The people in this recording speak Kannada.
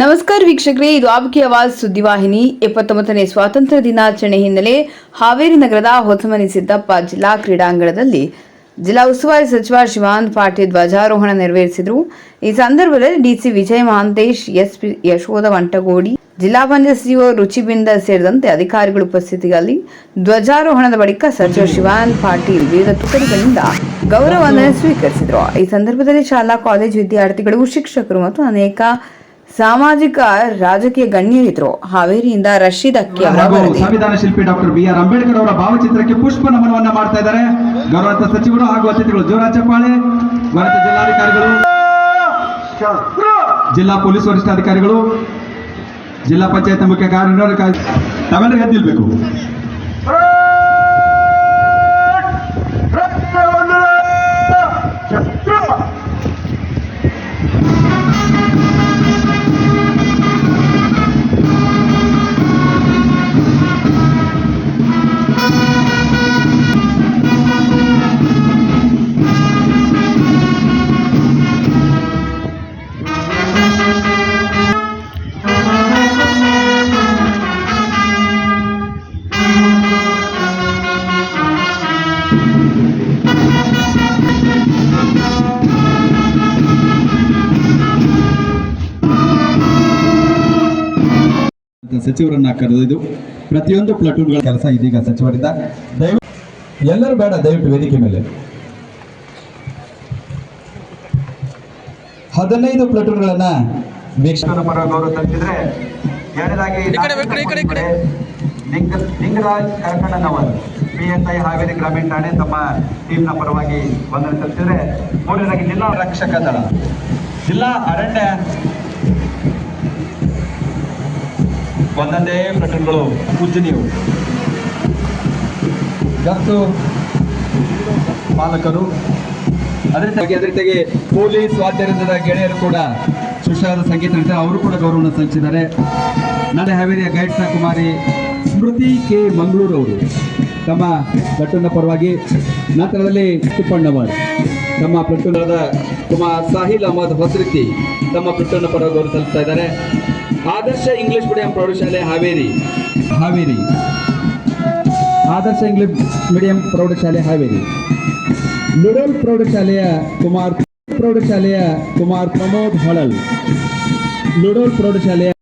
ನಮಸ್ಕಾರ ವೀಕ್ಷಕರೇ, ಇದು ಆಬ್ಕಿ ಆವಾಜ್ ಸುದ್ದಿವಾಹಿನಿ. ಎಪ್ಪತ್ತೊಂಬತ್ತನೇ ಸ್ವಾತಂತ್ರ್ಯ ದಿನಾಚರಣೆ ಹಿನ್ನೆಲೆ ಹಾವೇರಿ ನಗರದ ಹೊಸಮನಿ ಸಿದ್ದಪ್ಪ ಜಿಲ್ಲಾ ಕ್ರೀಡಾಂಗಣದಲ್ಲಿ ಜಿಲ್ಲಾ ಉಸ್ತುವಾರಿ ಸಚಿವ ಶಿವಾನಂದ ಪಾಟೀಲ್ ಧ್ವಜಾರೋಹಣ ನೆರವೇರಿಸಿದರು. ಈ ಸಂದರ್ಭದಲ್ಲಿ ಡಿಸಿ ವಿಜಯ ಮಹಾಂತೇಶ್ ಎಸ್ಪಿ ಯಶೋಧ ವಂಟಗೋಡಿ ಜಿಲ್ಲಾ ಪಂಚಾಯತ್ ಸಿಒ ರುಚಿಬಿಂದ ಸೇರಿದಂತೆ ಅಧಿಕಾರಿಗಳು ಉಪಸ್ಥಿತಿಯಲ್ಲಿ ಧ್ವಜಾರೋಹಣದ ಬಳಿಕ ಸಚಿವ ಶಿವಾನಂದ ಪಾಟೀಲ್ ವಿವಿಧ ತುಕಡಿಗಳಿಂದ ಗೌರವವನ್ನು ಸ್ವೀಕರಿಸಿದರು. ಈ ಸಂದರ್ಭದಲ್ಲಿ ಶಾಲಾ ಕಾಲೇಜು ವಿದ್ಯಾರ್ಥಿಗಳು ಶಿಕ್ಷಕರು ಮತ್ತು ಅನೇಕ ಸಾಮಾಜಿಕ ರಾಜಕೀಯ ಗಣ್ಯರಿದ್ರು ಹಾವೇರಿಯಿಂದ ರಶೀದ್ ಅಕ್ಕಿ ಸಂವಿಧಾನ ಶಿಲ್ಪಿ ಡಾಕ್ಟರ್ ಬಿ ಆರ್ ಅಂಬೇಡ್ಕರ್ ಅವರ ಭಾವಚಿತ್ರಕ್ಕೆ ಪುಷ್ಪ ನಮನವನ್ನ ಮಾಡ್ತಾ ಇದ್ದಾರೆ. ಗೌರವಂತ ಸಚಿವರು ಹಾಗೂ ಅತಿಥಿಗಳು ಜೋರಾಜ್ ಚಪ್ಪಾಳೆ ಜಿಲ್ಲಾಧಿಕಾರಿಗಳು ಜಿಲ್ಲಾ ಪೊಲೀಸ್ ವರಿಷ್ಠಾಧಿಕಾರಿಗಳು ಜಿಲ್ಲಾ ಪಂಚಾಯತ್ ಮುಖ್ಯ ಕಾರ್ಯನಿರ್ವಾಹಕ ತಾವೆಲ್ಲರೂ ಎದ್ದು ಸಚಿವರನ್ನ ಕರೆದಿದ್ದು ಪ್ರತಿಯೊಂದು ಪ್ಲಟೂನ್ಗಳ ಕೆಲಸ ಇದೀಗ ಸಚಿವರಿಂದ. ದಯವಿಟ್ಟು ಎಲ್ಲರೂ ಬೇಡ ದಯವಿಟ್ಟು ವೇದಿಕೆ ಮೇಲೆ. ಹದಿನೈದು ಪ್ಲಟೂನ್ಗಳನ್ನ ವೀಕ್ಷಕರ ಗೌರವ ತಲುಪಿದ್ರೆ ಎರಡನೇದಾಗಿ ಲಿಂಗ Lingaraj Karkannanavar P S I Haveri ಗ್ರಾಮೀಣ ಠಾಣೆ ತಮ್ಮ ಟೀಮ್ನ ಪರವಾಗಿ ವಂದನೆ ಸಲ್ಲಿಸಿದ್ರೆ ಮೂರನೇದಾಗಿ ಜಿಲ್ಲಾ ರಕ್ಷಕ ದಳ. ಜಿಲ್ಲಾ ಅರಣ್ಯ ಒಂದೊಂದೇ ಪ್ರಕರಣಗಳು ಪೂಜನೀಯವು ಜತ್ತು ಪಾಲಕರು, ಅದೇ ಜೊತೆಗೆ ಪೊಲೀಸ್ ವಾದ್ಯರಂಗದ ಗೆಳೆಯರು ಕೂಡ ಸುಶಾರ ಸಂಗೀತ ಅಂತ ಅವರು ಕೂಡ ಗೌರವವನ್ನು ಸಲ್ಲಿಸಿದ್ದಾರೆ. ನನ್ನ ಹಾವೇರಿಯ ಗೈಡ್ಸ್ನ ಕುಮಾರಿ ಸ್ಮೃತಿ ಕೆ. ಮಂಗಳೂರು ಅವರು ತಮ್ಮ ಪ್ಲಟೂನ್ನ ಪರವಾಗಿ ನಂತರದಲ್ಲಿ ತಿಪ್ಪಣ್ಣವರ್ ತಮ್ಮ ಪ್ಲಟೂನದ ಕುಮಾರ್ ಸಾಹಿಲ್ ಅಹಮದ್ ಹೊಸರಿತಿ ತಮ್ಮ ಪ್ಲಟೂನ್ನ ಪರವಾಗಿ ಗೌರವ ಸಲ್ಲಿಸ್ತಾ ಇದ್ದಾರೆ. ಆದರ್ಶ ಇಂಗ್ಲಿಷ್ ಮೀಡಿಯಂ ಪ್ರೌಢಶಾಲೆ ಹಾವೇರಿ. ಹಾವೇರಿ. ಆದರ್ಶ ಇಂಗ್ಲಿಷ್ ಮೀಡಿಯಂ ಪ್ರೌಢಶಾಲೆ ಹಾವೇರಿ. ನುಡಲ್ ಪ್ರೌಢಶಾಲೆಯ ಕುಮಾರ್ ಪ್ರೌಢಶಾಲೆಯ ಕುಮಾರ್ ಪ್ರಮೋದ್ ಹೊಳಲ್. ನುಡಲ್ ಪ್ರೌಢಶಾಲೆಯ